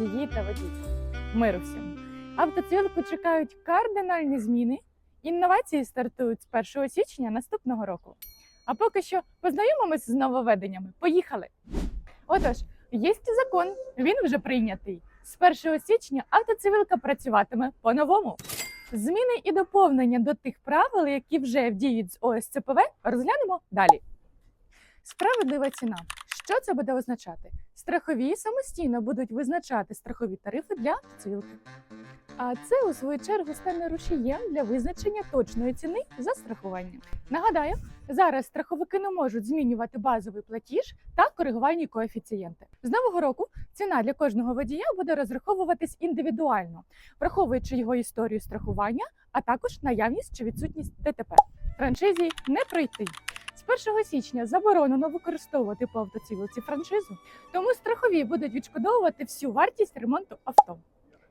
водії та водії. Миру всім. Автоцивілку чекають кардинальні зміни. Інновації стартують з 1 січня наступного року. А поки що познайомимось з нововведеннями. Поїхали! Отож, є закон, він вже прийнятий. З 1 січня автоцивілка працюватиме по-новому. Зміни і доповнення до тих правил, які вже діють з ОСЦПВ, розглянемо далі. Справедлива ціна. Що це буде означати? Страхові самостійно будуть визначати страхові тарифи для цивілки. А це, у свою чергу, стане рушієм для визначення точної ціни за страхування. Нагадаю, зараз страховики не можуть змінювати базовий платіж та коригувальні коефіцієнти. З нового року ціна для кожного водія буде розраховуватись індивідуально, враховуючи його історію страхування, а також наявність чи відсутність ДТП. Франшизі не пройти. З 1 січня заборонено використовувати по автоцивілці франшизу, тому страхові будуть відшкодовувати всю вартість ремонту авто.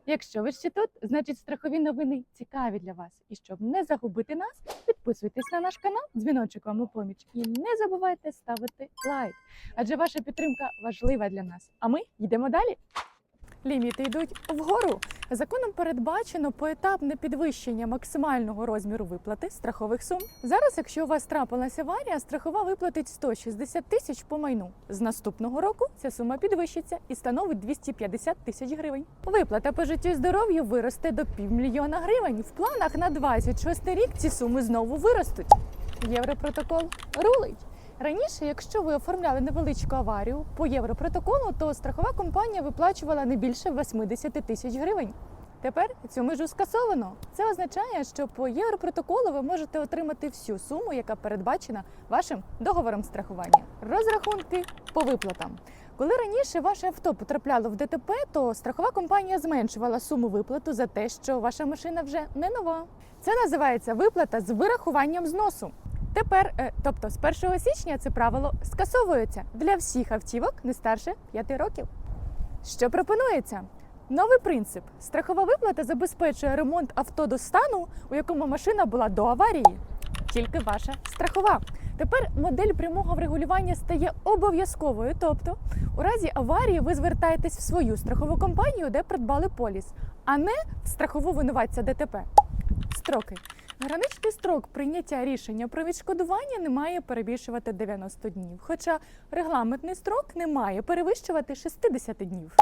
Якщо ви ще тут, значить страхові новини цікаві для вас. І щоб не загубити нас, підписуйтесь на наш канал, дзвіночок вам у поміч і не забувайте ставити лайк, адже ваша підтримка важлива для нас. А ми йдемо далі. Ліміти йдуть вгору. Законом передбачено поетапне підвищення максимального розміру виплати страхових сум. Зараз, якщо у вас трапилася аварія, страхова виплатить 160 тисяч по майну. З наступного року ця сума підвищиться і становить 250 тисяч гривень. Виплата по життю і здоров'ю виросте до півмільйона гривень. В планах на 26 рік ці суми знову виростуть. Європротокол рулить. Раніше, якщо ви оформляли невеличку аварію по європротоколу, то страхова компанія виплачувала не більше 80 тисяч гривень. Тепер цю межу скасовано. Це означає, що по європротоколу ви можете отримати всю суму, яка передбачена вашим договором страхування. Розрахунки по виплатам. Коли раніше ваше авто потрапляло в ДТП, то страхова компанія зменшувала суму виплату за те, що ваша машина вже не нова. Це називається виплата з вирахуванням зносу. Тепер, е, тобто з 1 січня, це правило скасовується для всіх автівок не старше 5 років. Що пропонується? Новий принцип: страхова виплата забезпечує ремонт авто до стану, у якому машина була до аварії. Тільки ваша страхова. Тепер модель прямого врегулювання стає обов'язковою. Тобто, у разі аварії ви звертаєтесь в свою страхову компанію, де придбали поліс, а не в страхову винуватця ДТП. Строки. Граничний строк прийняття рішення про відшкодування не має перебільшувати 90 днів, хоча регламентний строк не має перевищувати 60 днів.